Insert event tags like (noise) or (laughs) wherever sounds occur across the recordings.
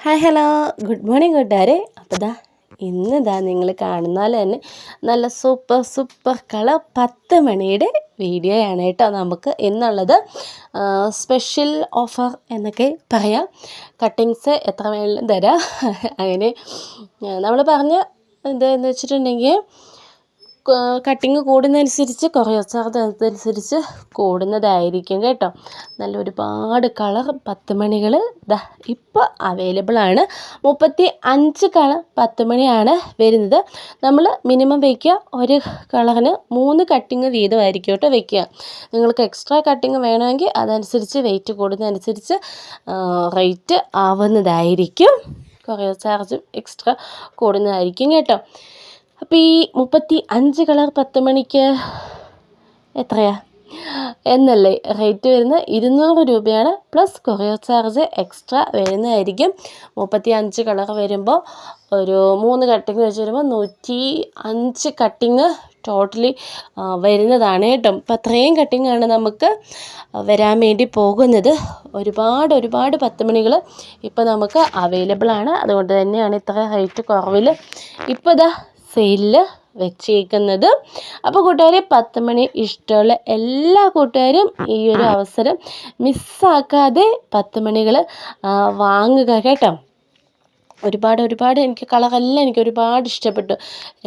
Hi hello good morning കൂട്ടുകാരെ അപ്പോൾ ദാ ഇന്ന് ദാ നിങ്ങൾ കാണുന്നാൽ തന്നെ നല്ല സൂപ്പർ സൂപ്പർ കളർ പത്ത് മണിയുടെ വീഡിയോയാണ് കേട്ടോ നമുക്ക് എന്നുള്ളത് സ്പെഷ്യൽ ഓഫർ എന്നൊക്കെ പറയാം. കട്ടിങ്സ് എത്ര വേണമെങ്കിലും തരാം. (laughs) അങ്ങനെ നമ്മൾ പറഞ്ഞ എന്താണെന്ന് വെച്ചിട്ടുണ്ടെങ്കിൽ കട്ടിങ് കൂടുന്നതനുസരിച്ച് അതനുസരിച്ച് കൂടുന്നതായിരിക്കും കേട്ടോ. നല്ല ഒരുപാട് കളർ പത്ത് മണികൾ. ദാ ഇപ്പോൾ അവൈലബിൾ ആണ്. മുപ്പത്തി അഞ്ച് കളർ പത്ത് മണിയാണ് വരുന്നത്. നമ്മൾ മിനിമം വയ്ക്കുക. ഒരു കളറിന് മൂന്ന് കട്ടിങ് വീതമായിരിക്കും കേട്ടോ വയ്ക്കുക. നിങ്ങൾക്ക് എക്സ്ട്രാ കട്ടിങ് വേണമെങ്കിൽ അതനുസരിച്ച് വെയിറ്റ് കൂടുന്നതനുസരിച്ച് റേറ്റ് ആവുന്നതായിരിക്കും. കുറേ ചാർജും എക്സ്ട്രാ കൂടുന്നതായിരിക്കും കേട്ടോ. അപ്പോൾ ഈ മുപ്പത്തി അഞ്ച് കളർ പത്ത് മണിക്ക് എത്രയാ? എന്നല്ലേ റേറ്റ് വരുന്നത് ഇരുന്നൂറ് രൂപയാണ് പ്ലസ് കൊറിയർ ചാർജ് എക്സ്ട്രാ വരുന്നതായിരിക്കും. മുപ്പത്തി അഞ്ച് കളർ വരുമ്പോൾ ഒരു മൂന്ന് കട്ടിങ് വെച്ച് വരുമ്പോൾ നൂറ്റി അഞ്ച് കട്ടിങ് ടോട്ടലി വരുന്നതാണ് കേട്ടോ. അപ്പം അത്രയും കട്ടിങ്ങാണ് നമുക്ക് വരാൻ വേണ്ടി പോകുന്നത്. ഒരുപാട് ഒരുപാട് പത്ത് മണികൾ ഇപ്പോൾ നമുക്ക് അവൈലബിൾ ആണ്. അതുകൊണ്ട് തന്നെയാണ് ഇത്ര റേറ്റ് കുറവിൽ ഇപ്പോൾ ഇതാ സെയിലിൽ വെച്ചേക്കുന്നത്. അപ്പോൾ കൂട്ടുകാരെ പത്ത് മണി ഇഷ്ടമുള്ള എല്ലാ കൂട്ടുകാരും ഈ ഒരു അവസരം മിസ്സാക്കാതെ പത്ത് മണികൾ വാങ്ങുക കേട്ടോ. ഒരുപാട് ഒരുപാട് എനിക്ക് കളറെല്ലാം എനിക്ക് ഒരുപാട് ഇഷ്ടപ്പെട്ടു.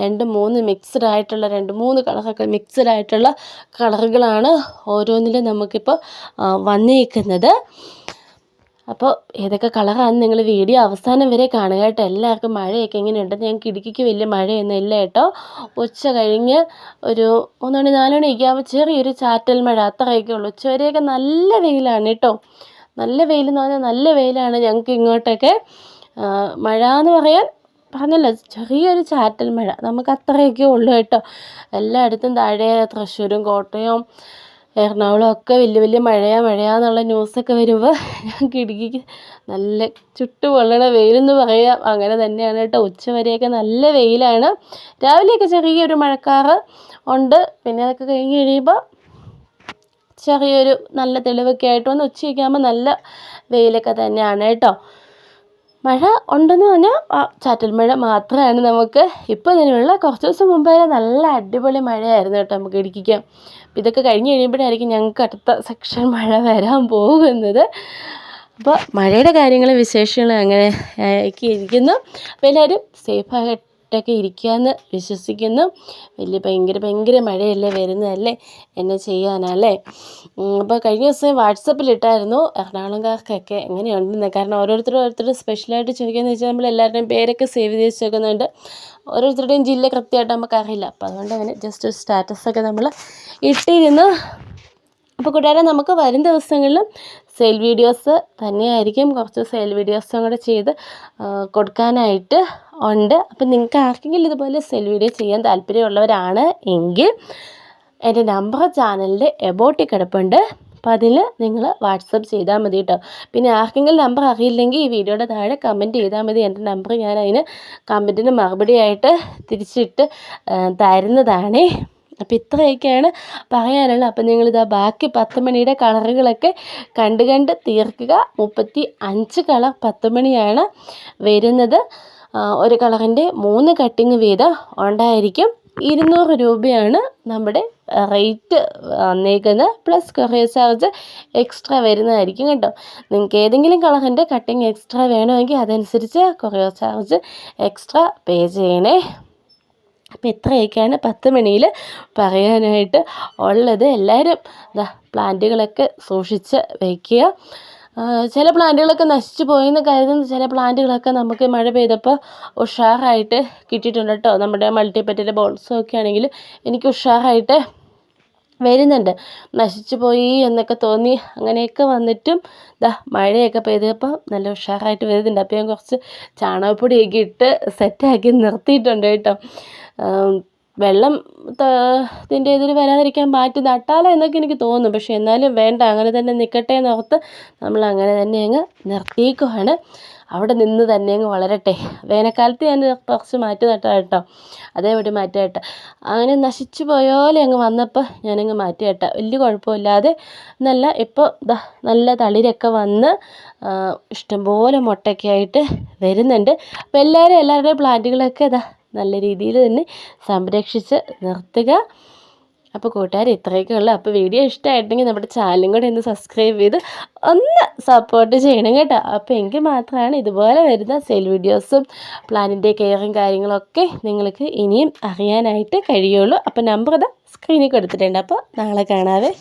രണ്ട് മൂന്ന് മിക്സ്ഡ് ആയിട്ടുള്ള രണ്ട് മൂന്ന് കളറൊക്കെ മിക്സ്ഡ് ആയിട്ടുള്ള കളറുകളാണ് ഓരോന്നിലും നമുക്കിപ്പോൾ വന്നേക്കുന്നത്. അപ്പോൾ ഏതൊക്കെ കളറാണ് നിങ്ങൾ വീഡിയോ അവസാനം വരെ കാണുക കേട്ടോ. എല്ലാവർക്കും മഴയൊക്കെ എങ്ങനെയുണ്ട് ഞങ്ങൾക്ക് ഇടുക്കിക്ക് വലിയ മഴയൊന്നും ഇല്ല കേട്ടോ. ഉച്ച കഴിഞ്ഞ് ഒരു മൂന്ന് മണി നാല് ആകുമ്പോൾ ചെറിയൊരു ചാറ്റൽ മഴ അത്രയൊക്കെ ഉള്ളൂ. ഉച്ചവരെയൊക്കെ നല്ല വെയിലാണ് കേട്ടോ. നല്ല വെയിലെന്ന് പറഞ്ഞാൽ നല്ല വെയിലാണ് ഞങ്ങൾക്ക് ഇങ്ങോട്ടൊക്കെ. മഴ എന്ന് പറയാൻ പറഞ്ഞല്ലോ ചെറിയൊരു ചാറ്റൽ മഴ. നമുക്ക് അത്രയൊക്കെ ഉള്ളൂ കേട്ടോ. എല്ലായിടത്തും താഴെ തൃശ്ശൂരും കോട്ടയം എറണാകുളം ഒക്കെ വലിയ വലിയ മഴയാ മഴയാന്നുള്ള ന്യൂസൊക്കെ വരുമ്പോൾ ഞാൻ കിടുകിക്ക് നല്ല ചുട്ടു പൊള്ളണ വെയിലെന്ന് പറയാം. അങ്ങനെ തന്നെയാണ് കേട്ടോ. ഉച്ച വരെയൊക്കെ നല്ല വെയിലാണ്. രാവിലെയൊക്കെ ചെറിയൊരു മഴക്കാറ് ഉണ്ട്. പിന്നെ അതൊക്കെ കഴിഞ്ഞ് കഴിയുമ്പോൾ ചെറിയൊരു നല്ല തെളിവൊക്കെ ആയിട്ട് വന്ന് ഉച്ചയൊക്കെ ആകുമ്പോൾ നല്ല വെയിലൊക്കെ തന്നെയാണ് കേട്ടോ. മഴ ഉണ്ടെന്ന് പറഞ്ഞാൽ ചാറ്റൽ മഴ മാത്രമാണ് നമുക്ക്. ഇപ്പോൾ നിലവിലുള്ള കുറച്ച് ദിവസം മുമ്പ് വരെ നല്ല അടിപൊളി മഴയായിരുന്നു കേട്ടോ നമുക്ക് ഇടുക്കിക്ക്. ഇതൊക്കെ കഴിഞ്ഞ് കഴിയുമ്പോഴായിരിക്കും ഞങ്ങൾക്ക് അടുത്ത സെക്ഷൻ മഴ വരാൻ പോകുന്നത്. അപ്പോൾ മഴയുടെ കാര്യങ്ങളും വിശേഷങ്ങളും അങ്ങനെ ആക്കിയിരിക്കുന്നു അപ്പോൾ എല്ലാവരും സേഫായിട്ട് ഒക്കെ ഇരിക്കുകയെന്ന് വിശ്വസിക്കുന്നു. വലിയ ഭയങ്കര ഭയങ്കര മഴയല്ലേ വരുന്നതല്ലേ എന്നെ ചെയ്യാനല്ലേ? അപ്പോൾ കഴിഞ്ഞ ദിവസം വാട്സപ്പിലിട്ടായിരുന്നു എറണാകുളംകാർക്കൊക്കെ എങ്ങനെയുണ്ടെന്ന്. കാരണം ഓരോരുത്തരും ഓരോരുത്തരും സ്പെഷ്യലായിട്ട് ചോദിക്കുകയെന്ന് വെച്ചാൽ നമ്മൾ എല്ലാവരുടെയും പേരൊക്കെ സേവ് ചെയ്ത് വെച്ചേക്കുന്നുണ്ട്. ഓരോരുത്തരുടെയും ജില്ല കൃത്യമായിട്ട് നമുക്കറിയില്ല. അപ്പോൾ അതുകൊണ്ട് അങ്ങനെ ജസ്റ്റ് ഒരു സ്റ്റാറ്റസൊക്കെ നമ്മൾ ഇട്ടിരുന്നു. അപ്പോൾ കൂട്ടുകാരെ നമുക്ക് വരും ദിവസങ്ങളിലും സെയിൽ വീഡിയോസ് തന്നെയായിരിക്കും. കുറച്ച് സെയിൽ വീഡിയോസും കൂടെ ചെയ്ത് കൊടുക്കാനായിട്ട് ഉണ്ട്. അപ്പം നിങ്ങൾക്ക് ആർക്കെങ്കിലും ഇതുപോലെ സെൽ വീഡിയോ ചെയ്യാൻ താല്പര്യമുള്ളവരാണ് എങ്കിൽ എന്റെ നമ്പർ ചാനലിന്റെ എബോട്ടിൽ കിടപ്പുണ്ട്. അപ്പോൾ അതിൽ നിങ്ങൾ വാട്സപ്പ് ചെയ്താൽ മതി കേട്ടോ പിന്നെ ആർക്കെങ്കിലും നമ്പർ അറിയില്ലെങ്കിൽ ഈ വീഡിയോയുടെ താഴെ കമന്റ് ചെയ്താൽ മതി. എന്റെ നമ്പർ ഞാൻ അതിന് കമന്റിന് മറുപടിയായിട്ട് തിരിച്ചിട്ട് തരുന്നതാണേ. അപ്പോൾ ഇത്രയൊക്കെയാണ് പറയാനുള്ളത്. അപ്പോൾ നിങ്ങളിതാ ബാക്കി പത്ത് മണിയുടെ കളറുകളൊക്കെ കണ്ട് കണ്ട് തീർക്കുക. മുപ്പത്തി അഞ്ച് കളർ പത്ത് മണിയാണ് വരുന്നത്. ഒരു കളറിന്റെ മൂന്ന് കട്ടിങ് വീതം ഉണ്ടായിരിക്കും. ഇരുന്നൂറ് രൂപയാണ് നമ്മുടെ റേറ്റ് വന്നേക്കുന്നത്. പ്ലസ് കൊറിയർ ചാർജ് എക്സ്ട്രാ വരുന്നതായിരിക്കും കേട്ടോ. നിങ്ങൾക്ക് ഏതെങ്കിലും കളറിന്റെ കട്ടിങ് എക്സ്ട്രാ വേണമെങ്കിൽ അതനുസരിച്ച് കൊറിയർ ചാർജ് എക്സ്ട്രാ പേ ചെയ്യണേ. അപ്പം ഇത്രയൊക്കെയാണ് പത്ത് മണിയിൽ പറയാനായിട്ട് ഉള്ളത്. എല്ലാവരും പ്ലാന്റുകളൊക്കെ സൂക്ഷിച്ച് വയ്ക്കുക ചില പ്ലാന്റുകളൊക്കെ നശിച്ചു പോയെന്ന് കരുതുന്ന. ചില പ്ലാന്റുകളൊക്കെ നമുക്ക് മഴ പെയ്തപ്പോൾ ഉഷാറായിട്ട് കിട്ടിയിട്ടുണ്ട് കേട്ടോ. നമ്മുടെ മൾട്ടിപ്പറ്റിലെ ബോൾസും ഒക്കെ ആണെങ്കിൽ എനിക്ക് ഉഷാറായിട്ട് വരുന്നുണ്ട്. നശിച്ചു പോയി എന്നൊക്കെ തോന്നി. അങ്ങനെയൊക്കെ വന്നിട്ടും ദാ മഴയൊക്കെ പെയ്തപ്പോൾ നല്ല ഉഷാറായിട്ട് വരുന്നുണ്ട്. അപ്പോൾ ഞാൻ കുറച്ച് ചാണകപ്പൊടിയൊക്കെ ഇട്ട് സെറ്റാക്കി നിർത്തിയിട്ടുണ്ട് കേട്ടോ. വെള്ളം ഇതിന്റെ ഇതിൽ വരാതിരിക്കാൻ മാറ്റി നട്ടാലോ എന്നൊക്കെ എനിക്ക് തോന്നുന്നു. പക്ഷേ എന്നാലും വേണ്ട അങ്ങനെ തന്നെ നിൽക്കട്ടെ എന്നോർത്ത് നമ്മൾ അങ്ങനെ തന്നെ അങ്ങ് നിർത്തിയേക്കുവാണ്. അവിടെ നിന്ന് തന്നെ അങ്ങ് വളരട്ടെ. വേനൽക്കാലത്ത് ഞാൻ കുറച്ച് മാറ്റി നട്ടാ കേട്ടോ. അതേപടി മാറ്റി കേട്ടോ അങ്ങനെ നശിച്ചു പോയോലെ അങ്ങ് വന്നപ്പോൾ ഞാനങ്ങ് മാറ്റി കേട്ടോ വലിയ കുഴപ്പമില്ലാതെ നല്ല ഇപ്പോൾ ദാ നല്ല തളിരൊക്കെ വന്ന് ഇഷ്ടംപോലെ മുട്ടയൊക്കെ ആയിട്ട് വരുന്നുണ്ട്. അപ്പോൾ എല്ലാവരും എല്ലാവരുടെയും പ്ലാന്റുകളൊക്കെ ഇതാ നല്ല രീതിയിൽ തന്നെ സംരക്ഷിച്ച് നിർത്തുക. അപ്പോൾ കൂട്ടുകാർ ഇത്രയൊക്കെ ഉള്ളു അപ്പോൾ വീഡിയോ ഇഷ്ടമായിട്ടുണ്ടെങ്കിൽ നമ്മുടെ ചാനലും കൂടെ ഒന്ന് സബ്സ്ക്രൈബ് ചെയ്ത് ഒന്ന് സപ്പോർട്ട് ചെയ്യണം കേട്ടോ. അപ്പോൾ എങ്കിൽ മാത്രമാണ് ഇതുപോലെ വരുന്ന സെയിൽ വീഡിയോസും പ്ലാനിന്റെ കെയറും കാര്യങ്ങളൊക്കെ നിങ്ങൾക്ക് ഇനിയും അറിയാനായിട്ട് കഴിയുള്ളൂ. അപ്പോൾ നമ്പർ ഇതാ സ്ക്രീനിൽ കൊടുത്തിട്ടുണ്ട്. അപ്പോൾ നാളെ കാണാവേ.